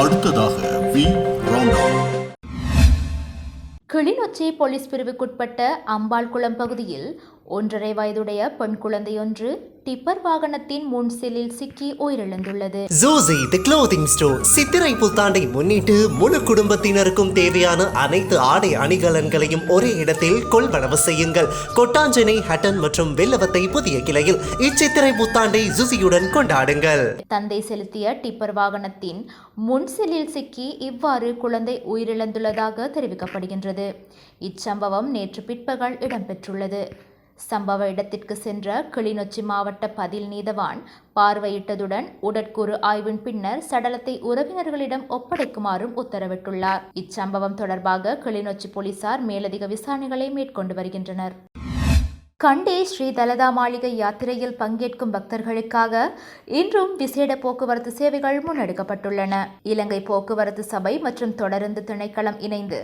அடுத்ததாக we. Kilinochchi police பிரிவுக்குட்பட்ட அம்பாள்குளம் பகுதியில் ஒன்றரை வயதுடைய பெண் குழந்தையொன்று டிப்பர் வாகனத்தின் முன் செல்லில் சிக்கி உயிரிழந்துள்ளது. Juicy the clothing store. சித்திரை புத்தாண்டை முன்னிட்டு முழு குடும்பத்தினருக்கும் தேவையான அனைத்து ஆடை அணிகலன்களையும் ஒரே இடத்தில் கொள்வனவு செய்யுங்கள். கொட்டாஞ்சனை ஹட்டன் மற்றும் வெள்ளவத்தை புதிய கிளையில் இச்சித்திரை புத்தாண்டை ஜூசியுடன் கொண்டாடுங்கள். தந்தை செலுத்திய டிப்பர் வாகனத்தின் முன் செல்லில் சிக்கி இவ்வாறு குழந்தை உயிரிழந்துள்ளதாக தெரிவிக்கப்படுகின்றது. இச்சம்பவம் நேற்று பிற்பகல் இடம்பெற்றுள்ளது. சம்பவ இடத்திற்கு சென்ற கிளிநொச்சி மாவட்ட பதில் நீதவான் பார்வையிட்டதுடன் உடற்கூறு ஆய்வின் பின்னர் சடலத்தை உறவினர்களிடம் ஒப்படைக்குமாறும் உத்தரவிட்டுள்ளார். இச்சம்பவம் தொடர்பாக கிளிநொச்சி போலீசார் மேலதிக விசாரணைகளை மேற்கொண்டு வருகின்றனர். கண்டே ஸ்ரீ தலதா மாளிகை யாத்திரையில் பங்கேற்கும் பக்தர்களுக்காக இன்றும் விசேட போக்குவரத்து சேவைகள் முன்னெடுக்கப்பட்டுள்ளன. இலங்கை போக்குவரத்து சபை மற்றும் தொடருந்து திணைக்களம் இணைந்து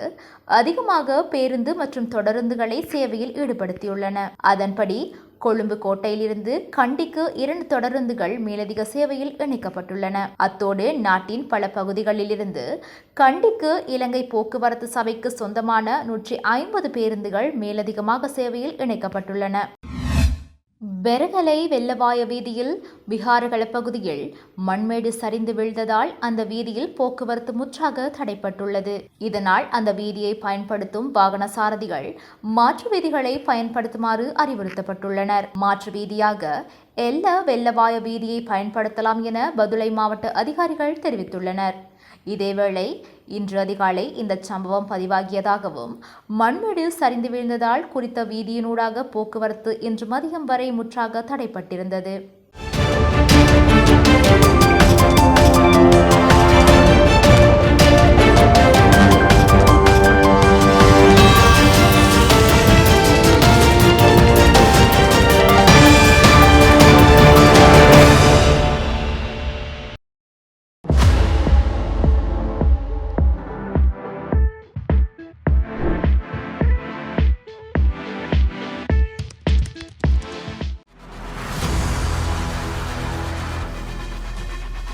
அதிகமாக பேருந்து மற்றும் தொடருந்துகளை சேவையில் ஈடுபடுத்தியுள்ளன. அதன்படி கொழும்பு கோட்டையிலிருந்து கண்டிக்கு இரண்டு தொடருந்துகள் மேலதிக சேவையில் இணைக்கப்பட்டுள்ளன. அத்தோடு நாட்டின் பல பகுதிகளிலிருந்து கண்டிக்கு இலங்கை போக்குவரத்து சபைக்கு சொந்தமான நூற்றி ஐம்பது பேருந்துகள் மேலதிகமாக சேவையில் இணைக்கப்பட்டுள்ளன. பெரகலை வெள்ளவாய வீதியில் விகாரகள பகுதியில் மண்மேடு சரிந்து விழுந்ததால் அந்த வீதியில் போக்குவரத்து முற்றாக தடைப்பட்டுள்ளது. இதனால் அந்த வீதியை பயன்படுத்தும் வாகன சாரதிகள் மாற்று வீதிகளை பயன்படுத்துமாறு அறிவுறுத்தப்பட்டுள்ளனர். மாற்று வீதியாக எல்ல வெள்ளவாய வீதியை பயன்படுத்தலாம் என பதுளை மாவட்ட அதிகாரிகள் தெரிவித்துள்ளனர். இதேவேளை இன்று அதிகாலை இந்த சம்பவம் பதிவாகியதாகவும் மண்மேடு சரிந்து வீழ்ந்ததால் குறித்த வீதியினூடாக போக்குவரத்து இன்று மதியம் வரை முற்றாக தடைப்பட்டிருந்தது.